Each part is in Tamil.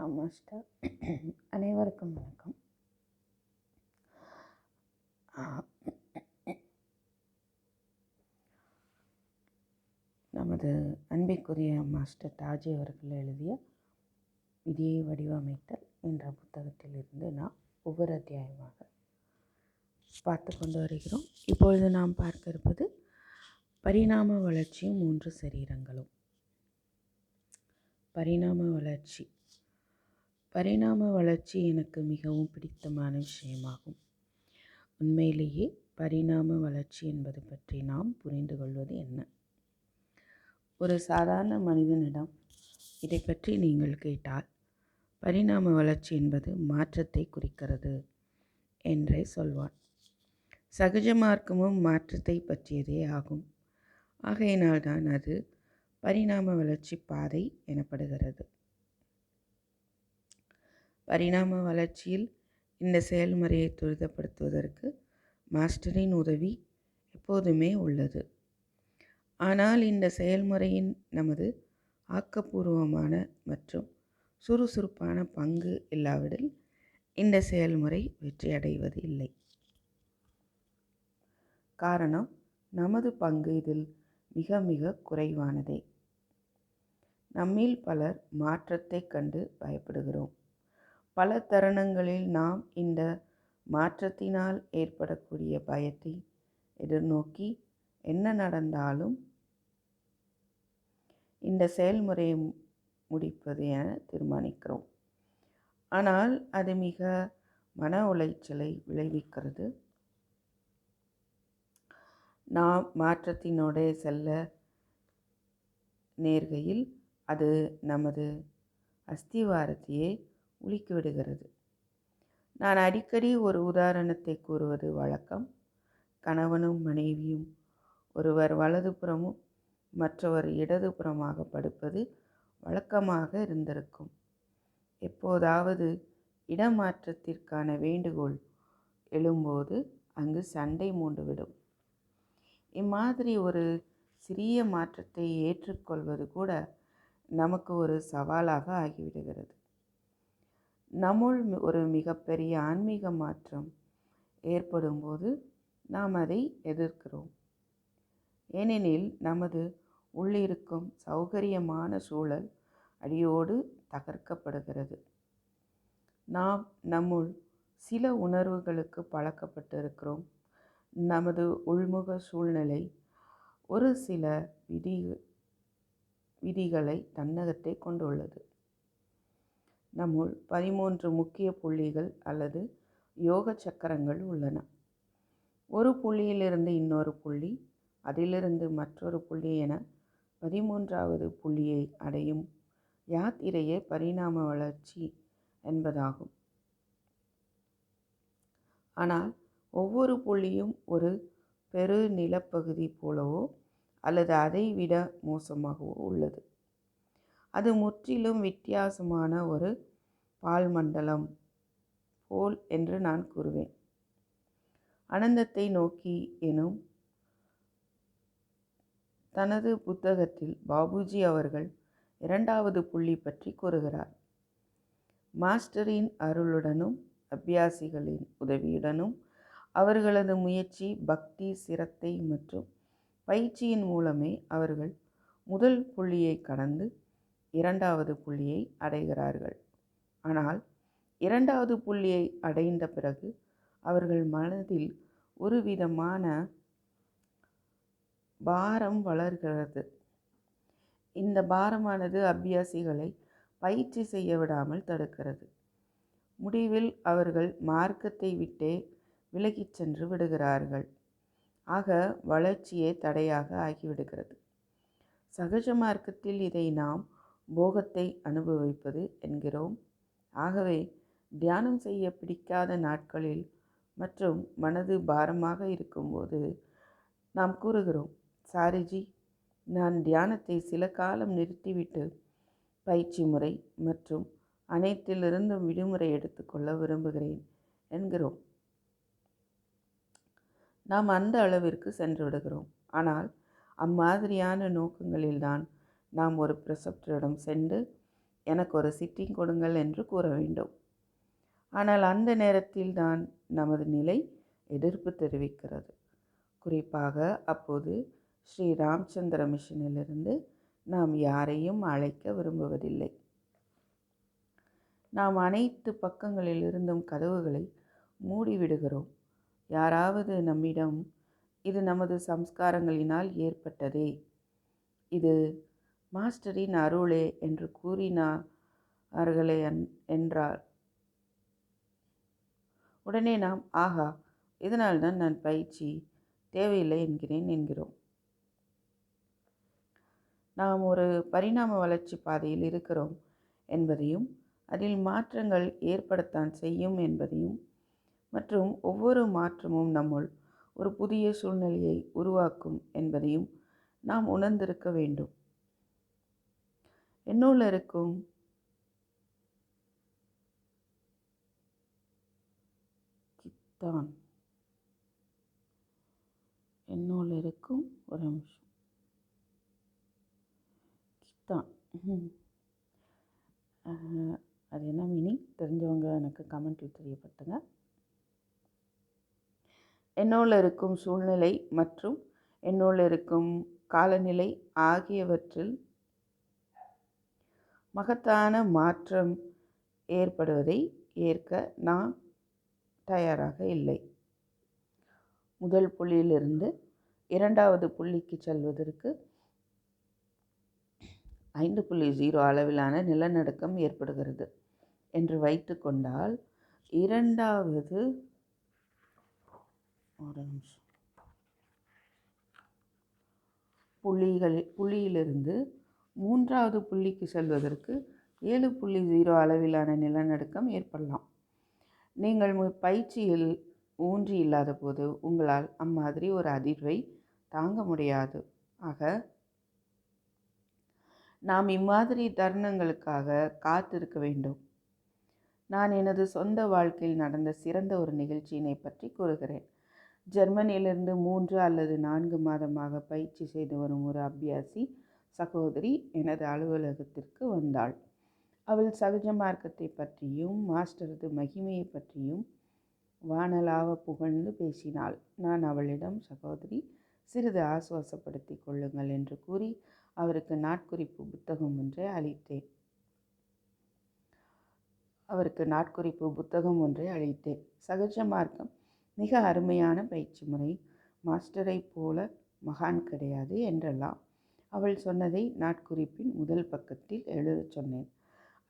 ஆ மாஸ்டர் அனைவருக்கும் வணக்கம். நமது அன்பிற்குரிய மாஸ்டர் தாஜி அவர்கள் எழுதிய விதியை வடிவமைத்தல் என்ற புத்தகத்திலிருந்து நாம் ஒவ்வொரு அத்தியாயமாக பார்த்து கொண்டு வருகிறோம். இப்பொழுது நாம் பார்க்க இருப்பது பரிணாம வளர்ச்சியும் மூன்று சரீரங்களும். பரிணாம வளர்ச்சி. பரிணாம வளர்ச்சி எனக்கு மிகவும் பிடித்தமான விஷயமாகும். உண்மையிலேயே பரிணாம வளர்ச்சி என்பது பற்றி நாம் புரிந்து கொள்வது என்ன? ஒரு சாதாரண மனிதனிடம் இதை பற்றி நீங்கள் கேட்டால் பரிணாம வளர்ச்சி என்பது மாற்றத்தை குறிக்கிறது என்றே சொல்வான். சகஜ மார்க்கமும் மாற்றத்தை பற்றியதே ஆகும். ஆகையினால்தான் அது பரிணாம வளர்ச்சி பாதை எனப்படுகிறது. பரிணாம வளர்ச்சியில் இந்த செயல்முறையை துரிதப்படுத்துவதற்கு மாஸ்டரின் உதவி எப்போதுமே உள்ளது. ஆனால் இந்த செயல்முறையின் நமது ஆக்கப்பூர்வமான மற்றும் சுறுசுறுப்பான பங்கு இல்லாவிடில் இந்த செயல்முறை வெற்றியடைவது இல்லை. காரணம் நமது பங்கு இதில் மிக மிக குறைவானதே. நம்மில் பலர் மாற்றத்தைக் கண்டு பயப்படுகிறோம். பல தருணங்களில் நாம் இந்த மாற்றத்தினால் ஏற்படக்கூடிய பயத்தை எதிர்நோக்கி என்ன நடந்தாலும் இந்த செயல்முறையை முடிப்பது என தீர்மானிக்கிறோம். ஆனால் அது மிக மன உளைச்சலை விளைவிக்கிறது. நாம் மாற்றத்தினோடே செல்ல நேர்கையில் அது நமது அஸ்திவாரத்தையே உலுக்கிவிடுகிறது நான் அடிக்கடி ஒரு உதாரணத்தை கூறுவது வழக்கம். கணவனும் மனைவியும் ஒருவர் வலதுபுறமும் மற்றவர் இடதுபுறமாக படுப்பது வழக்கமாக இருந்திருக்கும். எப்போதாவது இடமாற்றத்திற்கான வேண்டுகோள் எழும்போது அங்கு சண்டை மூண்டுவிடும். இம்மாதிரி ஒரு சிறிய மாற்றத்தை ஏற்றுக்கொள்வது கூட நமக்கு ஒரு சவாலாக ஆகிவிடுகிறது. நம்முள் ஒரு மிகப்பெரிய ஆன்மீக மாற்றம் ஏற்படும்போது நாம் அதை எதிர்க்கிறோம். ஏனெனில் நமது உள்ளிருக்கும் சௌகரியமான சூழல் அடியோடு தகர்க்கப்படுகிறது. நாம் நம்முள் சில உணர்வுகளுக்கு பழக்கப்பட்டிருக்கிறோம். நமது உள்முக சூழ்நிலை ஒரு சில விதி விதிகளை தன்னகத்தை கொண்டுள்ளது. நம்முள் பதிமூன்று முக்கிய புள்ளிகள் அல்லது யோக சக்கரங்கள் உள்ளன. ஒரு புள்ளியிலிருந்து இன்னொரு புள்ளி அதிலிருந்து மற்றொரு புள்ளி என பதிமூன்றாவது புள்ளியை அடையும் யாத்திரையே பரிணாம வளர்ச்சி என்பதாகும். ஆனால் ஒவ்வொரு புள்ளியும் ஒரு பெரு நிலப்பகுதி போலவோ அல்லது அதைவிட மோசமாகவோ உள்ளது. அது முற்றிலும் வித்தியாசமான ஒரு பால் மண்டலம் போல் என்று நான் கூறுவேன். அனந்தத்தை நோக்கி எனும் தனது புத்தகத்தில் பாபுஜி அவர்கள் இரண்டாவது புள்ளி பற்றி கூறுகிறார். மாஸ்டரின் அருளுடனும் அபியாசிகளின் உதவியுடனும் அவர்களது முயற்சி பக்தி சிரத்தை மற்றும் பயிற்சியின் மூலமே அவர்கள் முதல் புள்ளியை கடந்து இரண்டாவது புள்ளியை அடைகிறார்கள். ஆனால் இரண்டாவது புள்ளியை அடைந்த பிறகு அவர்கள் மனதில் ஒரு விதமான பாரம் வளர்கிறது. இந்த பாரமானது அபியாசிகளை பயிற்சி செய்ய விடாமல் தடுக்கிறது. முடிவில் அவர்கள் மார்க்கத்தை விட்டே விலகிச் சென்று விடுகிறார்கள். ஆக வளர்ச்சியே தடையாக ஆகிவிடுகிறது. சகஜ மார்க்கத்தில் இதை நாம் போகத்தை அனுபவிப்பது என்கிறோம். ஆகவே தியானம் செய்ய பிடிக்காத நாட்களில் மற்றும் மனது பாரமாக இருக்கும்போது நாம் கூறுகிறோம் சாரிஜி நான் தியானத்தை சில காலம் நிறுத்திவிட்டு பயிற்சி முறை மற்றும் அனைத்திலிருந்தும் விடுமுறை எடுத்துக்கொள்ள விரும்புகிறேன் என்கிறோம். நாம் அந்த அளவிற்கு சென்று விடுகிறோம். ஆனால் அம்மாதிரியான நோக்கங்களில்தான் நாம் ஒரு பிரசப்டரிடம் சென்று எனக்கு ஒரு சிட்டிங் கொடுங்கள் என்று கூற வேண்டும். ஆனால் அந்த நேரத்தில் தான் நமது நிலை எதிர்ப்பு தெரிவிக்கிறது. குறிப்பாக அப்போது ஸ்ரீ ராம்சந்திர மிஷனிலிருந்து நாம் யாரையும் அழைக்க விரும்புவதில்லை. நாம் அனைத்து பக்கங்களில் இருந்தும் கதவுகளை மூடிவிடுகிறோம். யாராவது நம்மிடம் இது நமது சம்ஸ்காரங்களினால் ஏற்பட்டதே. இது மாஸ்டரின் அருளே என்று கூறினார்களே என்றார். உடனே நாம் ஆஹா இதனால்தான் நான் பயிற்சி தேவையில்லை என்கிறேன் என்கிறோம். நாம் ஒரு பரிணாம வளர்ச்சி பாதையில் இருக்கிறோம் என்பதையும் அதில் மாற்றங்கள் ஏற்படத்தான் செய்யும் என்பதையும் மற்றும் ஒவ்வொரு மாற்றமும் நம்முள் ஒரு புதிய சூழ்நிலையை உருவாக்கும் என்பதையும் நாம் உணர்ந்திருக்க வேண்டும். என்னுள்ள இருக்கும்? கித்தான் என்னோட இருக்கும் ஒரு நிமிஷம். கித்தான் அது என்ன மீனிங் தெரிஞ்சவங்க எனக்கு கமெண்ட்டில் தெரியப்படுத்துங்க. என்னோட இருக்கும் சூழ்நிலை மற்றும் என்னோட இருக்கும் காலநிலை ஆகியவற்றில் மகத்தான மாற்றம் ஏற்படுவதை ஏற்க நான் தயாராக இல்லை. முதல் புள்ளியிலிருந்து இரண்டாவது புள்ளிக்கு செல்வதற்கு ஐந்து புள்ளி ஜீரோ அளவிலான நிலநடுக்கம் ஏற்படுகிறது என்று வைத்து கொண்டால் இரண்டாவது ஒரு நிமிஷம். புள்ளிகள் புள்ளியிலிருந்து மூன்றாவது புள்ளிக்கு செல்வதற்கு ஏழு புள்ளி ஜீரோ அளவிலான நிலநடுக்கம் ஏற்படலாம். நீங்கள் பயிற்சியில் ஊன்றி இல்லாத போது உங்களால் அம்மாதிரி ஒரு அதிர்வை தாங்க முடியாது. ஆக நாம் இம்மாதிரி தருணங்களுக்காக காத்திருக்க வேண்டும். நான் எனது சொந்த வாழ்க்கையில் நடந்த சிறந்த ஒரு நிகழ்ச்சியினை பற்றி கூறுகிறேன். ஜெர்மனியிலிருந்து மூன்று அல்லது நான்கு மாதமாக பயிற்சி செய்து வரும் ஒரு அபியாசி சகோதரி எனது அலுவலகத்திற்கு வந்தாள். அவள் சகஜ மார்க்கத்தை பற்றியும் மாஸ்டரது மகிமையை பற்றியும் வானலாவ புகழ்ந்து பேசினாள். நான் அவளிடம் சகோதரி சிறிது ஆசுவாசப்படுத்தி கொள்ளுங்கள் என்று கூறி அவருக்கு நாட்குறிப்பு புத்தகம் ஒன்றை அளித்தேன். அவருக்கு நாட்குறிப்பு புத்தகம் ஒன்றை அளித்தேன். சகஜ மார்க்கம் மிக அருமையான பயிற்சி முறை. மாஸ்டரை போல மகான் கிடையாது என்றெல்லாம் அவள் சொன்னதை நாட்குறிப்பின் முதல் பக்கத்தில் எழுதச் சொன்னேன்.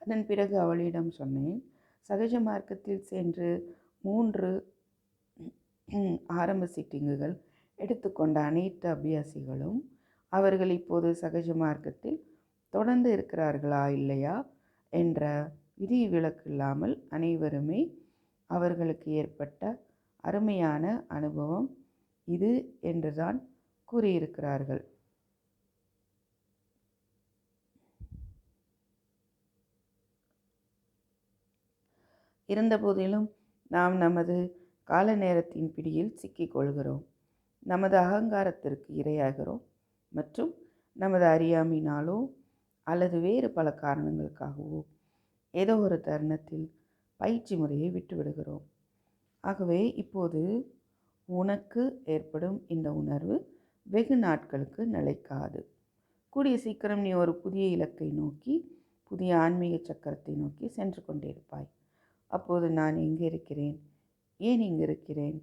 அதன் பிறகு அவளிடம் சொன்னேன் சகஜ மார்க்கத்தில் சென்று மூன்று ஆரம்ப சிட்டிங்குகள் எடுத்துக்கொண்ட அனைத்து அபியாசிகளும் அவர்கள் இப்போது சகஜ மார்க்கத்தில் தொடர்ந்து இருக்கிறார்களா இல்லையா என்ற விதி விலக்கு இல்லாமல் அனைவருமே அவர்களுக்கு ஏற்பட்ட அருமையான அனுபவம் இது என்றுதான் கூறியிருக்கிறார்கள். இருந்தபோதிலும் நாம் நமது கால நேரத்தின் பிடியில் சிக்கிக்கொள்கிறோம். நமது அகங்காரத்திற்கு இரையாகிறோம் மற்றும் நமது அறியாமையினாலோ அல்லது வேறு பல காரணங்களுக்காகவோ ஏதோ ஒரு தருணத்தில் பயிற்சி முறையை விட்டுவிடுகிறோம். ஆகவே இப்போது உனக்கு ஏற்படும் இந்த உணர்வு வெகு நாட்களுக்கு நிலைக்காது. கூடிய சீக்கிரம் நீ ஒரு புதிய இலக்கை நோக்கி புதிய ஆன்மீக சக்கரத்தை நோக்கி சென்று கொண்டிருப்பாய் அப்போது நான் எங்கே இருக்கிறேன்? ஏன் இங்கு இருக்கிறேன்?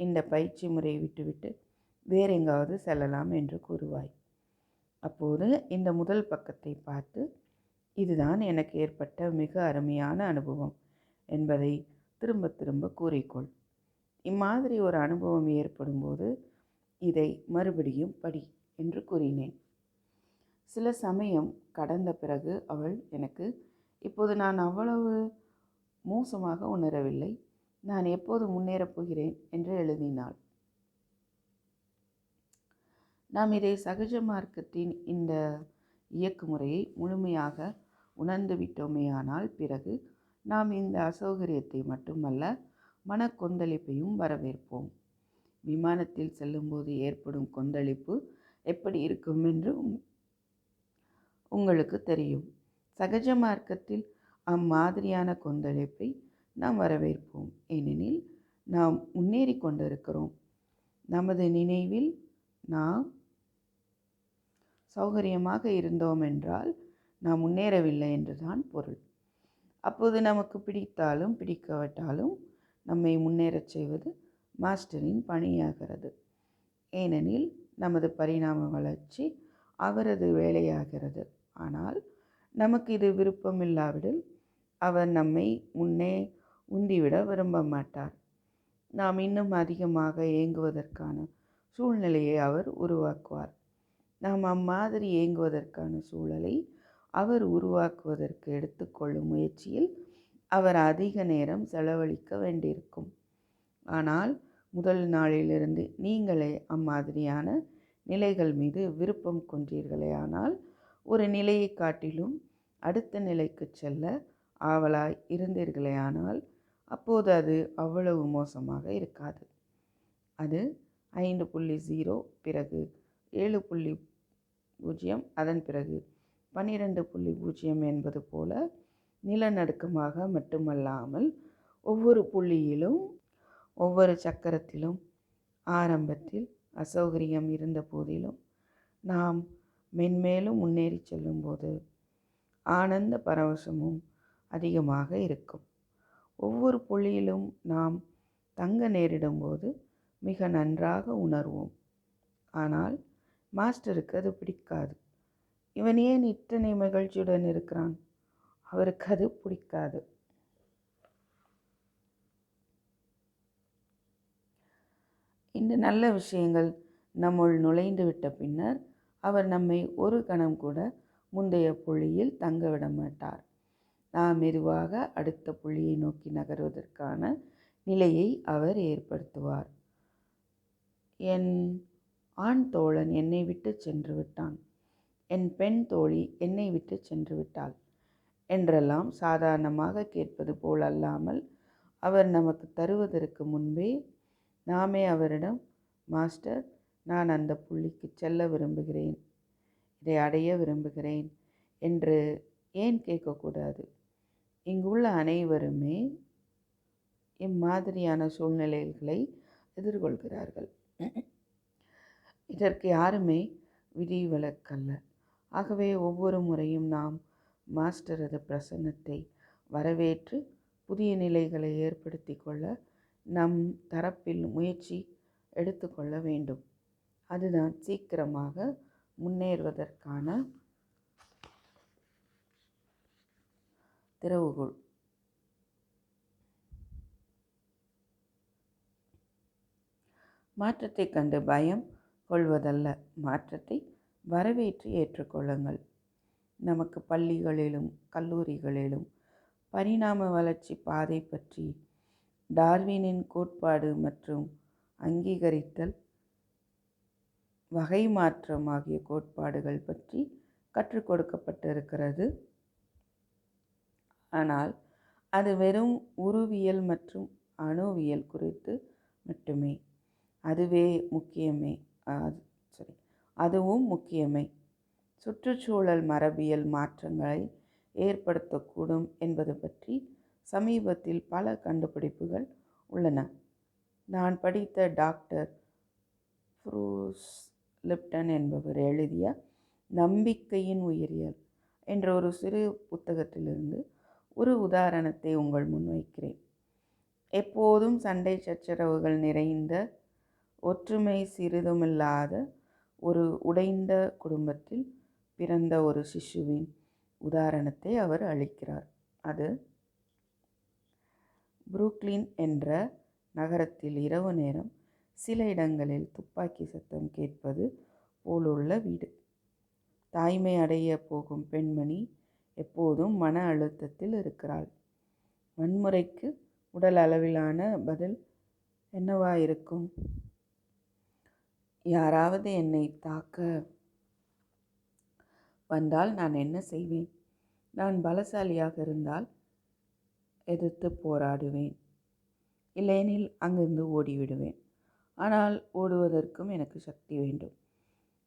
இந்த பயிற்சி முறையை விட்டுவிட்டு வேற எங்காவது செல்லலாம் என்று கூறுவாய். அப்போது இந்த முதல் பக்கத்தை பார்த்து இதுதான் எனக்கு ஏற்பட்ட மிக அருமையான அனுபவம் என்பதை திரும்ப திரும்ப கூறிக்கொள். இம்மாதிரி ஒரு அனுபவம் ஏற்படும்போது இதை மறுபடியும் படி என்று கூறினேன். சில சமயம் கடந்த பிறகு அவள் எனக்கு இப்போது நான் அவ்வளவு மோசமாக உணரவில்லை. நான் எப்போது முன்னேறப் போகிறேன்? என்று எழுதினாள். நாம் இதை சகஜ மார்க்கத்தின் இந்த இயக்குமுறையை முழுமையாக உணர்ந்து விட்டோமேயானால் பிறகு நாம் இந்த அசௌகரியத்தை மட்டுமல்ல மன கொந்தளிப்பையும் வரவேற்போம். விமானத்தில் செல்லும்போது ஏற்படும் கொந்தளிப்பு எப்படி இருக்கும் என்று உங்களுக்கு தெரியும். சகஜ மார்க்கத்தில் அம்மாதிரியான கொந்தளிப்பை நாம் வரவேற்போம்? ஏனெனில் நாம் முன்னேறி கொண்டிருக்கிறோம். நமது நினைவில் நாம் சௌகரியமாக இருந்தோம் என்றால் நாம் முன்னேறவில்லை என்றுதான் பொருள். அப்போது நமக்கு பிடித்தாலும் பிடிக்காவிட்டாலும் நம்மை முன்னேறச் செய்வது மாஸ்டரின் பணியாகிறது. ஏனெனில் நமது பரிணாம வளர்ச்சி அவரது வேலையாகிறது. ஆனால் நமக்கு இது விருப்பமில்லாவிடில் அவர் நம்மை முன்னே உந்திவிட விரும்ப மாட்டார் நாம் இன்னும் அதிகமாக ஏங்குவதற்கான சூழ்நிலையை அவர் உருவாக்குவார். நாம் அம்மாதிரி ஏங்குவதற்கான சூழலை அவர் உருவாக்குவதற்கு எடுத்துக்கொள்ளும் முயற்சியில் அவர் அதிக நேரம் செலவழிக்க வேண்டியிருக்கும். ஆனால் முதல் நாளிலிருந்து நீங்களே அம்மாதிரியான நிலைகள் மீது விருப்பம் கொண்டீர்களே ஆனால் ஒரு நிலையை காட்டிலும் அடுத்த நிலைக்கு செல்ல ஆவலாய் இருந்தீர்களே ஆனால் அப்போது அது அவ்வளவு மோசமாக இருக்காது. அது ஐந்து புள்ளி ஜீரோ பிறகு ஏழு புள்ளி பூஜ்ஜியம் அதன் பிறகு பன்னிரெண்டு புள்ளி பூஜ்ஜியம் என்பது போல நிலநடுக்கமாக மட்டுமல்லாமல் ஒவ்வொரு புள்ளியிலும் ஒவ்வொரு சக்கரத்திலும் ஆரம்பத்தில் அசௌகரியம் இருந்த போதிலும் நாம் மென்மேலும் முன்னேறி செல்லும்போது ஆனந்த பரவசமும் அதிகமாக இருக்கும். ஒவ்வொரு புள்ளியிலும் நாம் தங்க நேரிடும்போது மிக நன்றாக உணர்வோம். ஆனால் மாஸ்டருக்கு அது பிடிக்காது. இவன் ஏன் இத்தனை மகிழ்ச்சியுடன் இருக்கிறான்? அவருக்கு அது பிடிக்காது. இந்த நல்ல விஷயங்கள் நம்முள் நுழைந்து விட்ட பின்னர் அவர் நம்மை ஒரு கணம் கூட முந்தைய புள்ளியில் தங்க விட மாட்டார். நாம் மெதுவாக அடுத்த புள்ளியை நோக்கி நகர்வதற்கான நிலையை அவர் ஏற்படுத்துவார். என் ஆண் தோழன் என்னை விட்டு சென்று விட்டான். என் பெண் தோழி என்னை விட்டு சென்று விட்டாள் என்றெல்லாம் சாதாரணமாக கேட்பது போல் அல்லாமல் அவர் நமக்கு தருவதற்கு முன்பே நாமே அவரிடம் மாஸ்டர் நான் அந்த புள்ளிக்கு செல்ல விரும்புகிறேன். இதை அடைய விரும்புகிறேன் என்று ஏன் கேட்கக்கூடாது? இங்குள்ள அனைவருமே இம்மாதிரியான சூழ்நிலைகளை எதிர்கொள்கிறார்கள். இதற்கு யாருமே விதிவிலக்கல்ல ஆகவே ஒவ்வொரு முறையும் நாம் மாஸ்டரது பிரசன்னத்தை வரவேற்று புதிய நிலைகளை ஏற்படுத்தி கொள்ள நம் தரப்பில் முயற்சி எடுத்துக்கொள்ள வேண்டும். அதுதான் சீக்கிரமாக முன்னேறுவதற்கான திறவுகோள். மாற்றத்தை கண்டு பயம் கொள்வதல்ல. மாற்றத்தை வரவேற்று ஏற்றுக்கொள்ளுங்கள். நமக்கு பள்ளிகளிலும் கல்லூரிகளிலும் பரிணாம வளர்ச்சி பாதை பற்றி டார்வினின் கோட்பாடு மற்றும் அங்கீகரித்தல் வகை மாற்றம் ஆகிய கோட்பாடுகள் பற்றி கற்றுக் கொடுக்கப்பட்டிருக்கிறது. ஆனால் அது வெறும் உருவியல் மற்றும் அணுவியல் குறித்து மட்டுமே. அதுவே முக்கியமே. சரி அதுவும் முக்கியமே. சுற்றுச்சூழல் மரபியல் மாற்றங்களை ஏற்படுத்தக்கூடும் என்பது பற்றி சமீபத்தில் பல கண்டுபிடிப்புகள் உள்ளன. நான் படித்த டாக்டர் ஃப்ரூஸ் லிப்டன் என்பவர் எழுதிய நம்பிக்கையின் உயிரியல் என்ற ஒரு சிறு புத்தகத்திலிருந்து ஒரு உதாரணத்தை உங்கள் முன் வைக்கிறேன். எப்போதும் சண்டை சச்சரவுகள் நிறைந்த ஒற்றுமை சிறிதுமில்லாத ஒரு உடைந்த குடும்பத்தில் பிறந்த ஒரு சிசுவின் உதாரணத்தை அவர் அளிக்கிறார். அது புரூக்லின் என்ற நகரத்தில் இரவு நேரம் சில இடங்களில் துப்பாக்கி சத்தம் கேட்பது போலுள்ள வீடு. தாய்மை அடைய போகும் பெண்மணி எப்போதும் மன அழுத்தத்தில் இருக்கிறாள். வன்முறைக்கு உடல் அளவிலான பதில் என்னவாயிருக்கும்? யாராவது என்னை தாக்க வந்தால் நான் என்ன செய்வேன்? நான் பலசாலியாக இருந்தால் எதிர்த்து போராடுவேன். இல்லையெனில் அங்கிருந்து ஓடிவிடுவேன். ஆனால் ஓடுவதற்கும் எனக்கு சக்தி வேண்டும்.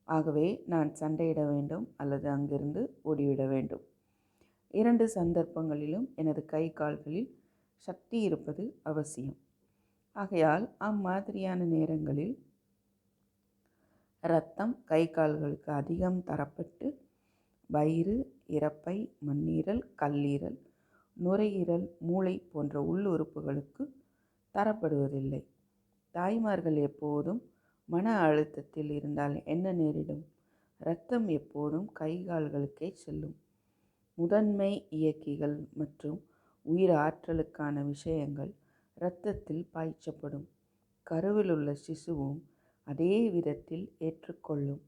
ஆகவே நான் சண்டையிட வேண்டும் அல்லது அங்கிருந்து ஓடிவிட வேண்டும். இரண்டு சந்தர்ப்பங்களிலும் எனது கை கால்களில் சக்தி இருப்பது அவசியம். ஆகையால் அம்மாதிரியான நேரங்களில் இரத்தம் கை கால்களுக்கு அதிகம் தரப்பட்டு வயிறு இறப்பை மண்ணீரல் கல்லீரல் நுரையீரல் மூளை போன்ற உள்ளுறுப்புகளுக்கு தரப்படுவதில்லை. தாய்மார்கள் எப்போதும் மன அழுத்தத்தில் இருந்தால் என்ன நேரிடும்? இரத்தம் எப்போதும் கை கால்களுக்கே செல்லும். முதன்மை இயக்கிகள் மற்றும் உயிர் ஆற்றலுக்கான விஷயங்கள் இரத்தத்தில் பாய்ச்சப்படும். கருவில் உள்ள சிசுவும் அதே விதத்தில் ஏற்றுக்கொள்ளும்.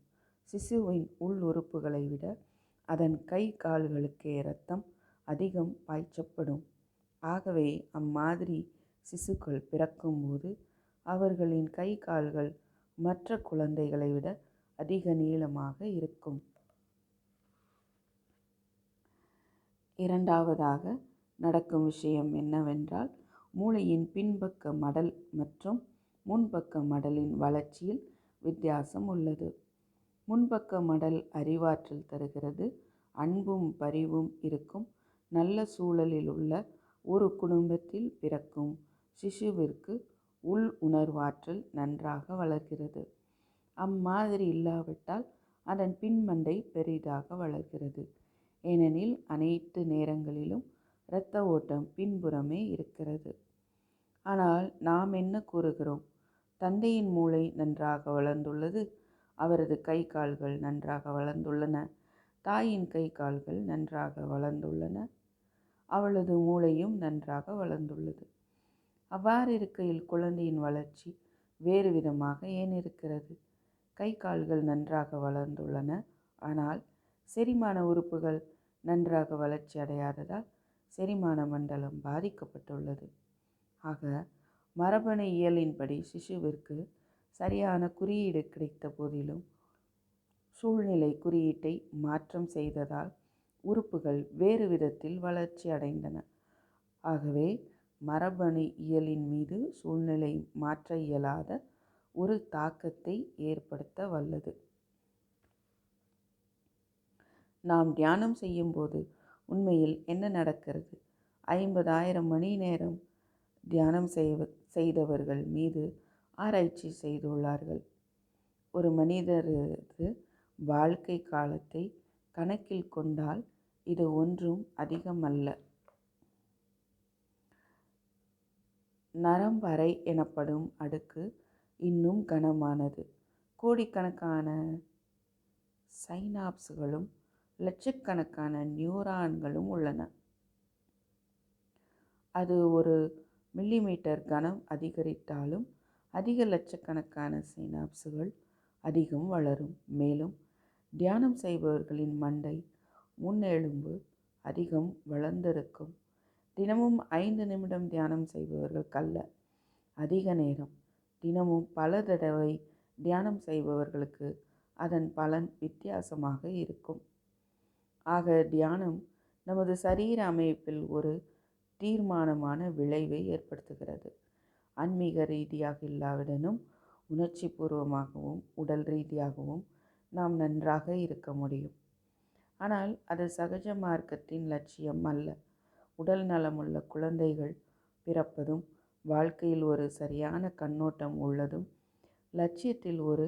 சிசுவின் உள் உறுப்புகளை விட அதன் கை கால்களுக்கே இரத்தம் அதிகம் பாய்ச்சப்படும். ஆகவே அம்மாதிரி சிசுக்கள் பிறக்கும்போது அவர்களின் கை கால்கள் மற்ற குழந்தைகளை விட அதிக நீளமாக இருக்கும். இரண்டாவதாக நடக்கும் விஷயம் என்னவென்றால் மூளையின் பின்பக்க மடல் மற்றும் முன்பக்க மடலின் வளர்ச்சியில் வித்தியாசம் உள்ளது. முன்பக்க மடல் அறிவாற்றல் தருகிறது அன்பும் பரிவும் இருக்கும் நல்ல சூழலில் உள்ள ஒரு குடும்பத்தில் பிறக்கும் சிசுவிற்கு உள் உணர்வாற்றல் நன்றாக வளர்கிறது. அம்மாதிரி இல்லாவிட்டால் அதன் பின்மண்டை பெரிதாக வளர்கிறது. ஏனெனில் அனைத்து நேரங்களிலும் இரத்த ஓட்டம் பின்புறமே இருக்கிறது. ஆனால் நாம் என்ன கூறுகிறோம்? தந்தையின் மூளை நன்றாக வளர்ந்துள்ளது அவரது கை கால்கள் நன்றாக வளர்ந்துள்ளன தாயின் கை கால்கள் நன்றாக வளர்ந்துள்ளன அவளது மூளையும் நன்றாக வளர்ந்துள்ளது. அவ்வாறு இருக்கையில் குழந்தையின் வளர்ச்சி வேறு விதமாக ஏன் இருக்கிறது? கை கால்கள் நன்றாக வளர்ந்துள்ளன ஆனால் செரிமான உறுப்புகள் நன்றாக வளர்ச்சி அடையாததால் செரிமான மண்டலம் பாதிக்கப்பட்டுள்ளது. ஆக மரபணு இயலின்படி சிசுவிற்கு சரியான குறியீடு கிடைத்த போதிலும் சூழ்நிலை குறியீட்டை மாற்றம் செய்ததால் உறுப்புகள் வேறு விதத்தில் வளர்ச்சி அடைந்தன. ஆகவே மரபணு இயலின் மீது சூழ்நிலை மாற்ற இயலாத ஒரு தாக்கத்தை ஏற்படுத்த வல்லது. நாம் தியானம் செய்யும்போது உண்மையில் என்ன நடக்கிறது? ஐம்பதாயிரம் மணி நேரம் தியானம் செய்வ செய்தவர்கள் மீது ஆராய்ச்சி செய்துள்ளார்கள். ஒரு மனிதரது வாழ்க்கை காலத்தை கணக்கில் கொண்டால் இது ஒன்றும் அதிகமல்ல. நரம்பறை எனப்படும் அடுக்கு இன்னும் கனமானது. கோடிக்கணக்கான சைனாப்ஸ்களும் லட்சக்கணக்கான நியூரான்களும் உள்ளன. அது ஒரு மில்லிமீட்டர் கனம் அதிகரித்தாலும் அதிக லட்சக்கணக்கான சைனாப்ஸுகள் அதிகம் வளரும். மேலும் தியானம் செய்பவர்களின் மண்டை முன்னெலும்பு அதிகம் வளர்ந்திருக்கும். தினமும் ஐந்து நிமிடம் தியானம் செய்பவர்கள் கல்ல அதிக நேரம். தினமும் பல தடவை தியானம் செய்பவர்களுக்கு அதன் பலன் வித்தியாசமாக இருக்கும். ஆக தியானம் நமது சரீர அமைப்பில் ஒரு தீர்மானமான விளைவை ஏற்படுத்துகிறது. ஆன்மீக ரீதியாக இல்லாவிடனும் உணர்ச்சி பூர்வமாகவும் உடல் ரீதியாகவும் நாம் நன்றாக இருக்க முடியும். ஆனால் அது சகஜ மார்க்கத்தின் லட்சியம் அல்ல. உடல் நலமுள்ள குழந்தைகள் பிறப்பதும் வாழ்க்கையில் ஒரு சரியான கண்ணோட்டம் உள்ளதும் லட்சியத்தில் ஒரு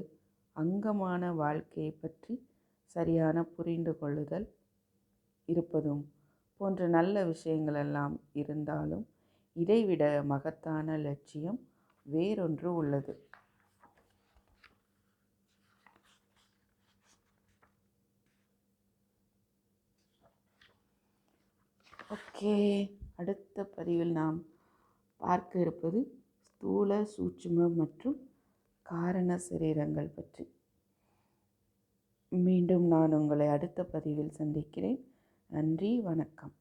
அங்கமான வாழ்க்கையை பற்றி சரியான புரிந்து கொள்ளுதல் இருப்பதும் போன்ற நல்ல விஷயங்களெல்லாம் இருந்தாலும் இதைவிட மகத்தான லட்சியம் வேறொன்று உள்ளது. ஓகே அடுத்த பதிவில் நாம் பார்க்க இருப்பது ஸ்தூல சூட்சும மற்றும் காரண சரீரங்கள் பற்றி. மீண்டும் நான் உங்களை அடுத்த பதிவில் சந்திக்கிறேன். நன்றி வணக்கம்.